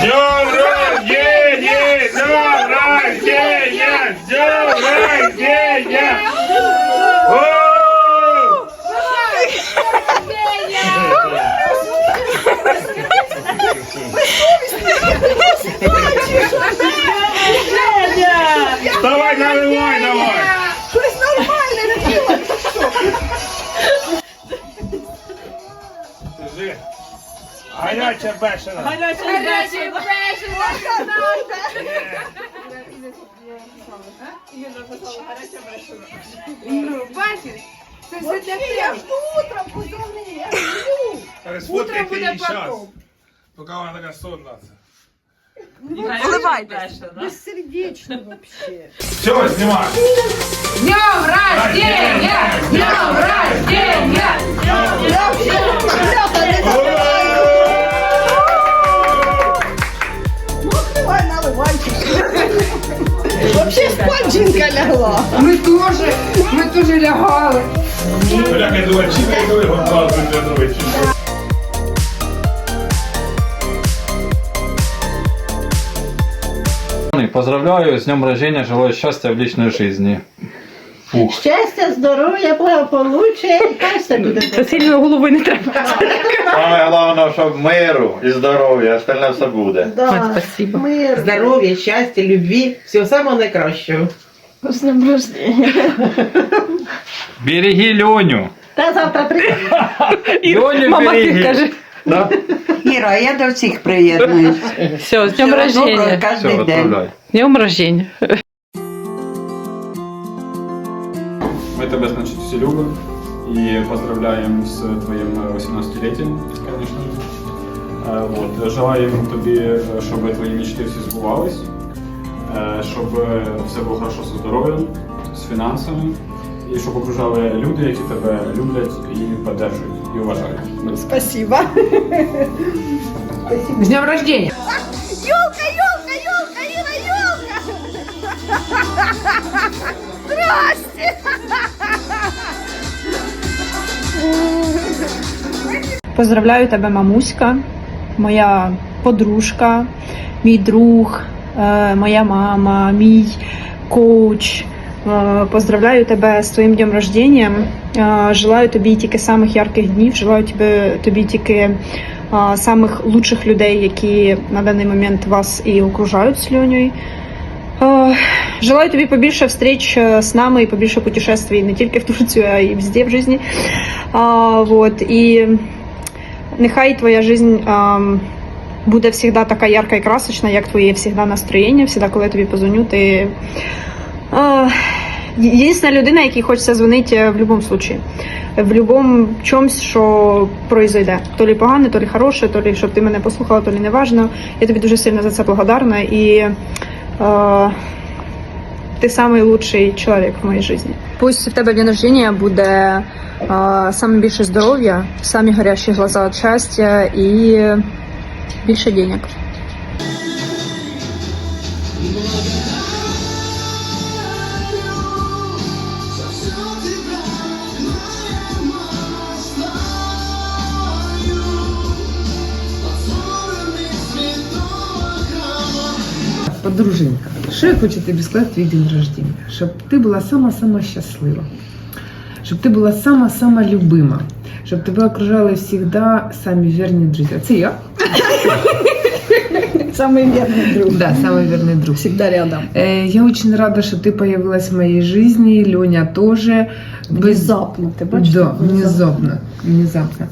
днем рождения! Днем рождения! Днем рождения! Давай, наливай, давай! Щось нормальне. Скажи. Гаряча бешена. Бачиш? Це все для тебе. Утром позвони, я сплю. Сфоткайте буде її щас. потом. Поки вона така сонна. Улыбайтесь. Бессердечно вообще. Все, знімай. Днем рождения! Днем рождения! Ну, Вообще жінка лягла. Ми теж, ми теж лягали. Бляха, я думаю, чекай, коли гонтал для новичі. Поздравляю с днем рождения, желаю счастья в личной жизни. Щастя, здоров'я, благополуччя, і хай все буде. Це сильно голови не треба. Саме головне, щоб миру і здоров'я, остальне все буде. Да, Спасибо. мир. Здоров'я, щастя, любві, всього самого найкращого. З днем рождения. Береги Леню. Та завтра прийде. Леню Мама ти береги. каже. Да? Іра, я до всіх приєднуюсь. Все, з днем Всього доброго рождения. Все, день. отправляй. З днем рождения. Мы тебя, значит, все любим и поздравляем с твоим э, 18-летием, конечно же. Е, Вот. Желаємо тобі, е, щоб твої мечти всі збувались, е, щоб е, все було хорошо зі здоров'ям, з фінансами, і щоб окружали люди, які тебе люблять і підтримують, і вважають. Спасибо. З днем рождения. Ёлка, ёлка, ёлка, Ира, ёлка! Здрасте! Поздравляю тебе, мамуська, моя подружка, мій друг, е, моя мама, мій коуч. Е, Поздравляю тебе з твоїм днем рождения. Е, Желаю тобі тільки самих ярких днів. Желаю тобі, тобі тільки самих лучших людей, які на даний момент вас і окружають з. Е, Желаю тобі побільше встреч е, з нами і побільше путешествий не тільки в Турцію, а й везде в. А, вот, і нехай твоя жизнь буде завжди така ярка і красочна, як твоє завжди настроєння, завжди, коли я тобі позвоню, ти єдина людина, якій хочеться дзвонити в будь-якому випадку. В будь-якому чомусь, що произойде. То лі погане, то лі хороше, то лі щоб ти мене послухала, то лі не важно. Я тобі дуже сильно за це благодарна і а, ти самый лучший чоловік в моїй житті. Пусть в тебе день рождения буде э, саме більше здоров'я, самі горящі глаза від щастя і більше денег. Подруженька, що я хочу тобі сказати в твій день рождения? Щоб ти була сама-сама щаслива. Щоб ти була сама-сама любима. Щоб тебе окружали завжди самі вірні друзі. Це я? Самый верный друг. Да, самый верный друг. Всегда рядом. Э, Я очень рада, что ты появилась в моей жизни, Леня тоже. Без... Внезапно, ти бачиш? Да, як внезапно. внезапно.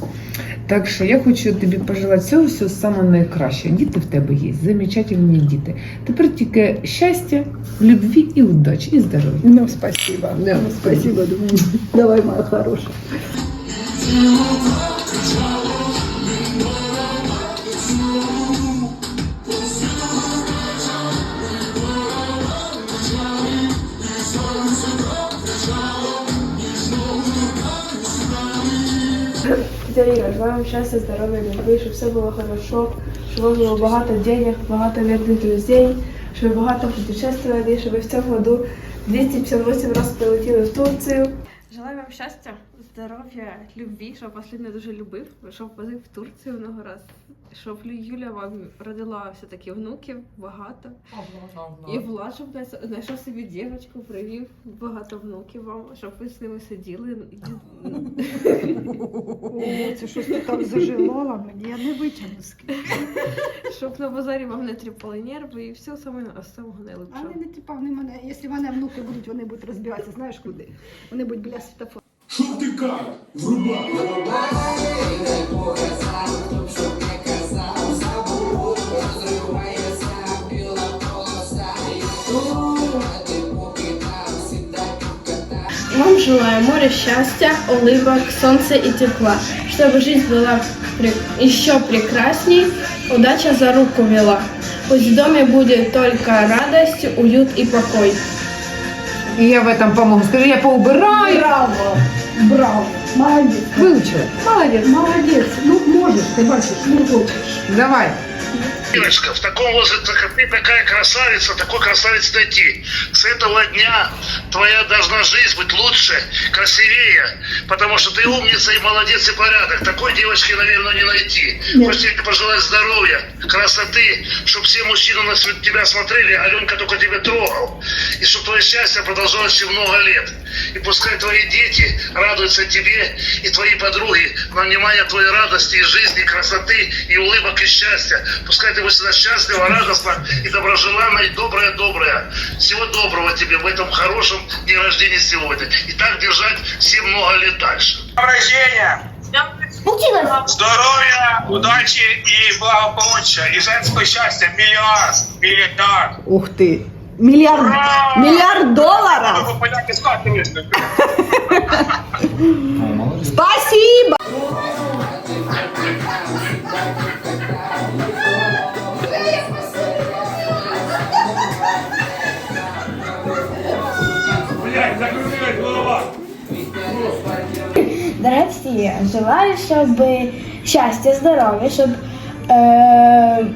Так що я хочу тобі пожелати всього, всього самого найкращого. Діти в тебе є, замечательні діти. Тепер тільки щастя, любві і удачі, і здоров'я. Ну, спасибо. Ну, спасибо, думаю. Давай, моя хорошая. Дядя Ира, желаю вам счастья, здоровья, любви, щоб все було хорошо, щоб вам було багато денег, багато вірних друзей, ви багато путешествовали, щоб ви в цьому году 258 раз прилетіли в Турцію. Желаю вам щастя, здоров'я, любві, щоб вас не дуже любив, щоб возив в Турцію много раз. Щоб Юля вам родила все-таки внуків багато. І Влад, щоб знайшов- знайшов собі дівчинку, привів багато внуків вам, щоб ви з ними сиділи. Це щось ти так заживала мені, я не витягну з Щоб на базарі вам не тріпали нерви і все саме самого найлегшого. Але не тіпав не мене. Якщо мене внуки будуть, вони будуть розбиратися, знаєш куди? Вони будуть біля світофора. Що ти кажеш? Врубай! Вам желаю моря счастья, улыбок, солнца и тепла, чтобы жизнь была еще прекрасней, удача за руку вела. Пусть в доме будет только радость, уют и покой. І я в этом помогу. Скажи, я поубираю. Браво! Браво! Молодець! Вивчила. Молодець, молодець! Ну можеш, ти бачиш, не хочеш. Давай. Ирочка, в таком возрасте, как ты, такая красавица, такой красавец найти. С этого дня твоя должна жизнь быть лучше, красивее, потому что ты умница и молодец и порядок. Такой девочки, наверное, не найти. Хочется тебе пожелать здоровья, красоты, чтобы все мужчины на тебя смотрели, а Аленка только тебя трогал. И чтобы твое счастье продолжалось еще много лет. И пускай твои дети радуются тебе и твои подруги на внимание твоей радости и жизни, и красоты, и улыбок, и счастья. Пускай ты будешь всегда счастлива, радостна и доброжеланна, и добрая-добрая. Всего доброго тебе в этом хорошем дне рождения сегодня. И так держать все много лет дальше. рождения! Здоровья, удачи и благополучия, и женского счастья, миллиард, миллиард. Ух ти! Мільярд, Ура! мільярд доларів! Вы поляки скатываете. Спасибо! Дорогі, желаю, щоб щастя, здоров'я, щоб, е,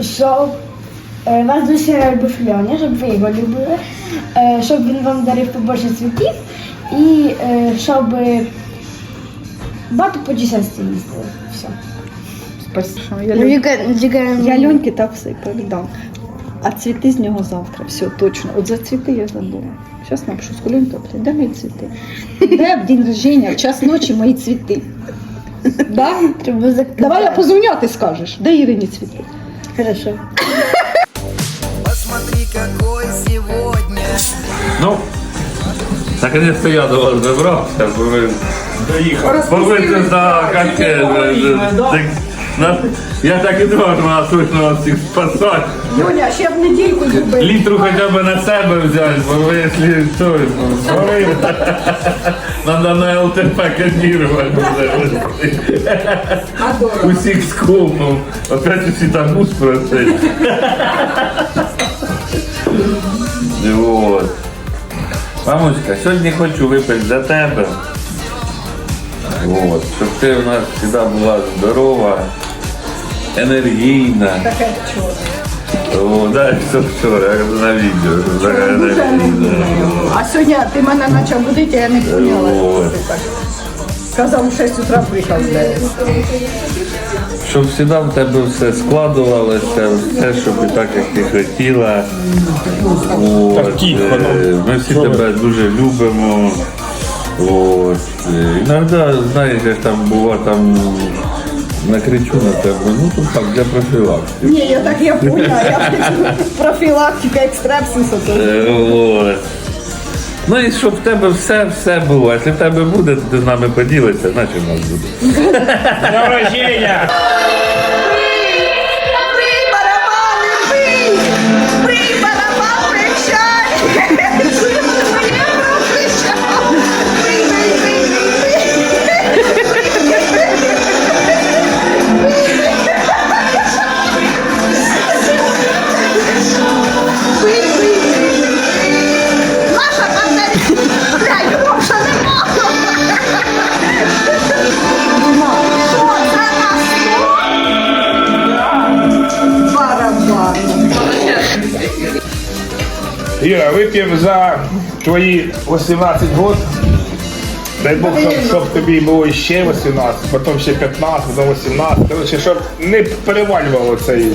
щоб е, вас дуже любив Льоня, щоб ви його любили, е, щоб він вам дарив побольше цвітів і е, щоб багато путешествий їздили. Все. Я, Льон- я Льоньки так все і передам. А цвіти з нього завтра. Все, точно. От за цвіти я забула. Зараз напишу, Скулінка, де мої цвіти? Де в день рождения, в час ночі мої цвіти? Да? Треба Давай я позвоню, а ти скажеш. Де Ірині цвіти? Хорошо. Ну, наконец-то я до вас добрався, бо ви Доїхав. бо ви це за катке. Я так і думав, що вона точно вас всіх спасати. Льоня, ще в недільку зуби. Літру хоча б на себе взяти, бо ви якщо що, сварили, треба на ЛТП кодірувати. Усіх скомнув. Опять усі там мус просить. Вот. Мамочка, сьогодні хочу випити за тебе. Вот. Щоб ти у нас завжди була здорова, енергійна. Таке чого. О, да, все вчора, я на відео. така Дуже енергійна. А сьогодні ти мене почав будити, я не поняла. Ой. що ти так. Казав, у 6 утра приїхав з 9. Щоб завжди в тебе все складувалося, все, щоб і так, як ти хотіла. От, е, ми всі тебе дуже любимо. От. е, Іноді, знаєш, я ж там бува там накричу на тебе, ну то так, для профілактики. Ні, я так я поняла. Я профілактика екстрепсису. то Е, От. Ну і щоб в тебе все, все було. Якщо в тебе буде, то ти з нами поділишся, значить в нас буде. Днем вип'ємо за твої 18 год. Дай Бог, щоб, щоб тобі було ще 18, потім ще 15, потім 18. Коротше, щоб не перевалювало цей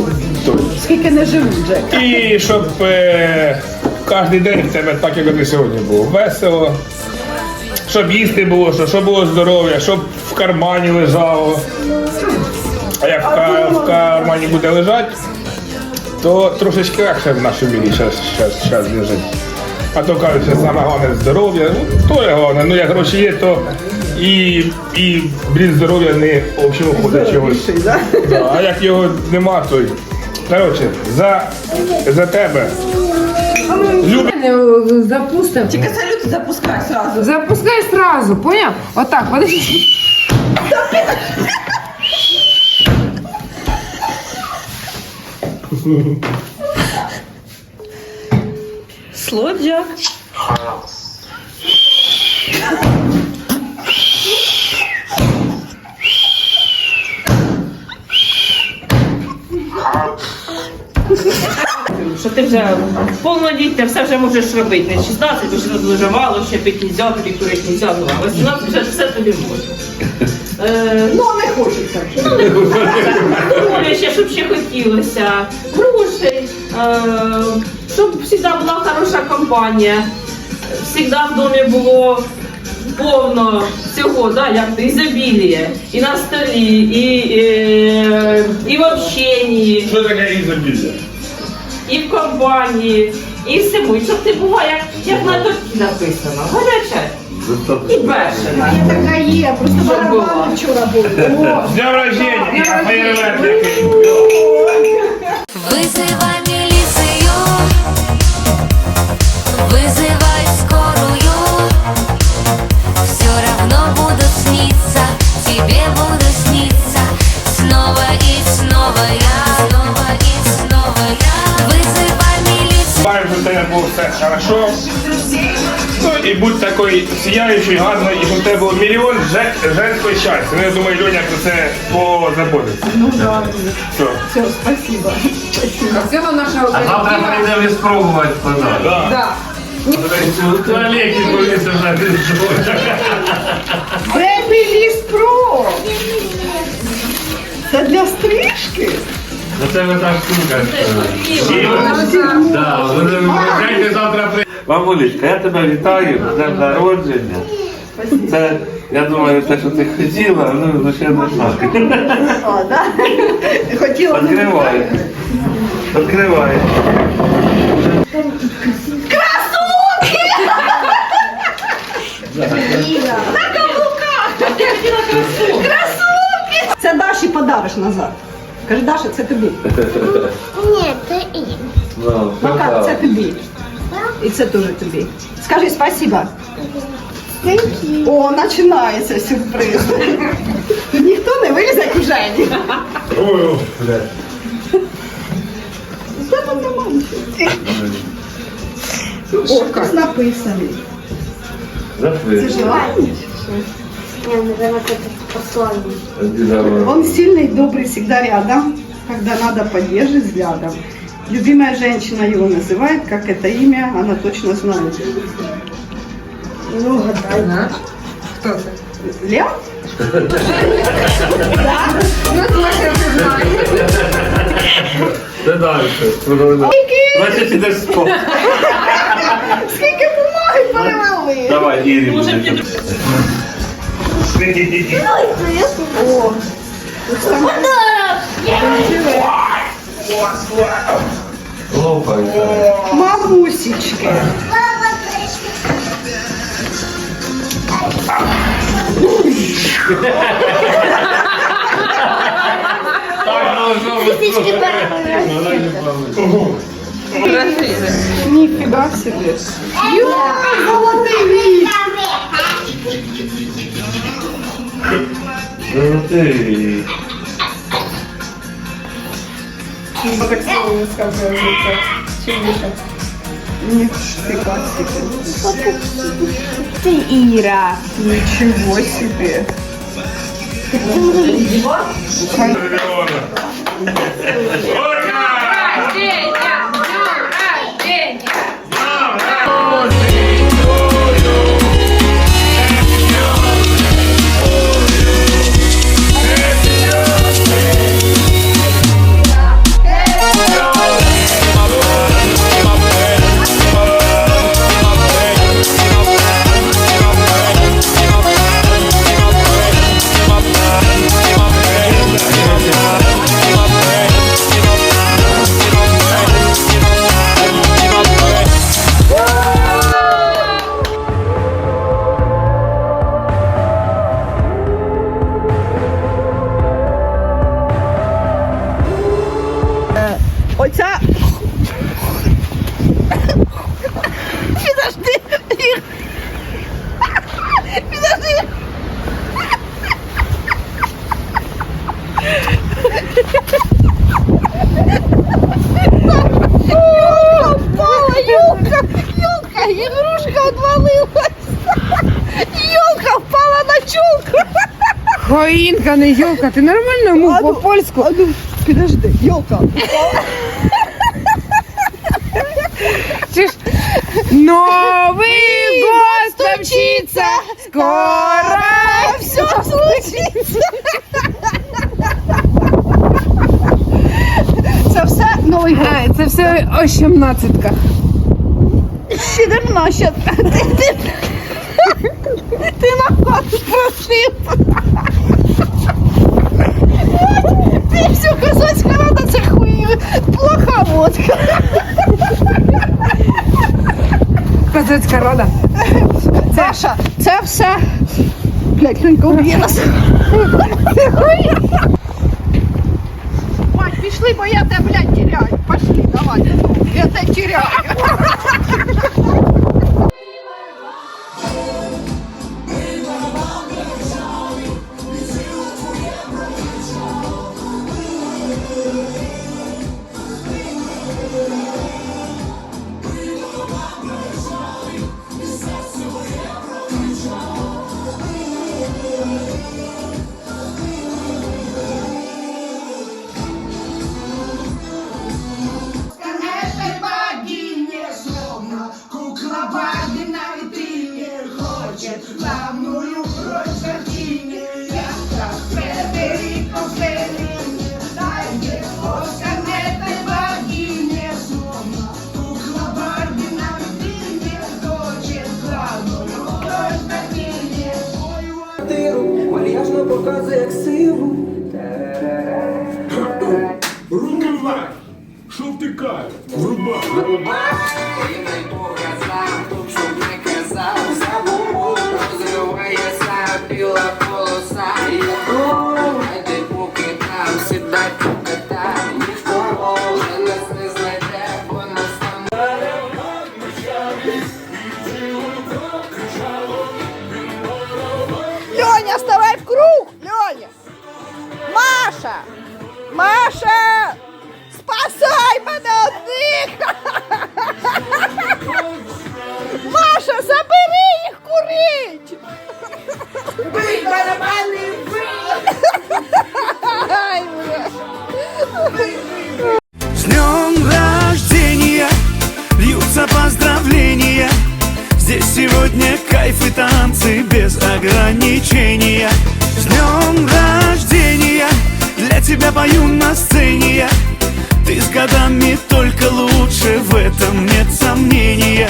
той. Скільки не живуть вже. І щоб е, кожен день в тебе так, як і сьогодні було. Весело. Щоб їсти було, що, щоб було здоров'я, щоб в кармані лежало. А як в, ка- в кармані буде лежати, то трошечки легше в нашому мірі зараз лежить. А то кажуть, що саме головне здоров'я. Ну, то є головне. Ну як гроші є, то і, і блін, здоров'я не взагалі ходить чогось. Да, а як його нема, то й. Коротше, за, за тебе. Люб... Запустим. Тільки салют запускай сразу. Запускай сразу, понял? Вот так, подожди. Слоджак. Що ти вже повноліття, все вже можеш робити. Не 16, бо ще дуже ще пити нельзя, курити нельзя, ну а 18 вже все тобі можна. Е, Ну, не хочеться. ну, не здоров'я ще, щоб ще хотілося, грошей, е, щоб завжди була хороша компанія, завжди в домі було повно всього, да, як то, ізобілія, і на столі, і, е, і в общенні. Що таке ізобілля? і в компанії, і всьому. І щоб ти була, як, як на торті написано, гаряча і бешена. Така є, просто барабани вчора були. О, З днем рождения! Вызывай милицию, вызывай скорую. Все равно буду сниться, тебе буду сниться. Снова и снова я, снова и снова я. Вызывай милицию. Бажаю, щоб у тебе було все хорошо. Ну і будь такий сіяючий, гарний, і щоб у тебе було мільйон же- женського щастя. Ну, я думаю, Льоня про це позаботиться. ну да. Все. Все, спасибо. Це вона наша А завтра прийдемо спробувати подарок. Да. Да. Туалеті ліс. Це для стрижки? Це ви так. Да, чекайте завтра при... Мамулечка, я тебе вітаю з днем народження. Це, я думаю, те, що ти хотіла, ну, ну ще не знаю. Відкривай. Відкривай. На каблуках! Красунки! Це Даші подариш назад. Каже, Даша, це тобі. Нет, ты им. Ну, Ну це тобі. І це теж тобі. Скажи спасибо. О, починається сюрприз. Ніхто не вилізе як у Жені. Ой, блядь. Що там за мамчик? О, хтось написаний. Це желание? Я, наверное, это послание. Он сильный, добрый, всегда рядом, когда надо поддерживать взглядом. Любимая женщина его называет, как это имя, она точно знает. Ну, гадай. Хто це? Лев? Ну, точно ти знаєш. Це далі. Значить, ідеш спати. Скільки бумаги перевели? Давай, Ірі. буде. О, Лопай. Мамусечка. Нифига себе. Ё, золотые вид. Золотые ласкаве життя. Чим більше? Нет, ты классика. Ты Ира. Ничего себе. Ты Ира. Хоїнка, не йолка, ти нормально йому по-польську? А ну, підожди, йолка. Чи ж Новий год стучиться, скоро все случиться. Це все новий год. А, Це все о 17-ка. Сідерноща. Ти, ти, ти на ход просив. Все козацька рада, це хуй. Плоха водка. Козацька рода. Саша, це все. Блять, Люнька уб'є нас. Мать, пішли, бо я тебе, блядь, теряю. Пошли, давай. Я тебе теряю. Роль в картине. Я как Фредерико Феллини, дайте Оскар этой богине. Словно кукла Барби на витрине хочет главную в картине. Вальяжно показує як. Руки вверх! Що втикає? Врубай! Не Льоня, вставай в круг! Льоня! Маша! Маша! Спасай мене! Маша, забери їх курить! Бий С днем рождения льются поздравления. Здесь сегодня кайф и танцы без ограничения. С днем рождения для тебя пою на сцене. Я. Ты с годами только лучше, в этом нет сомнения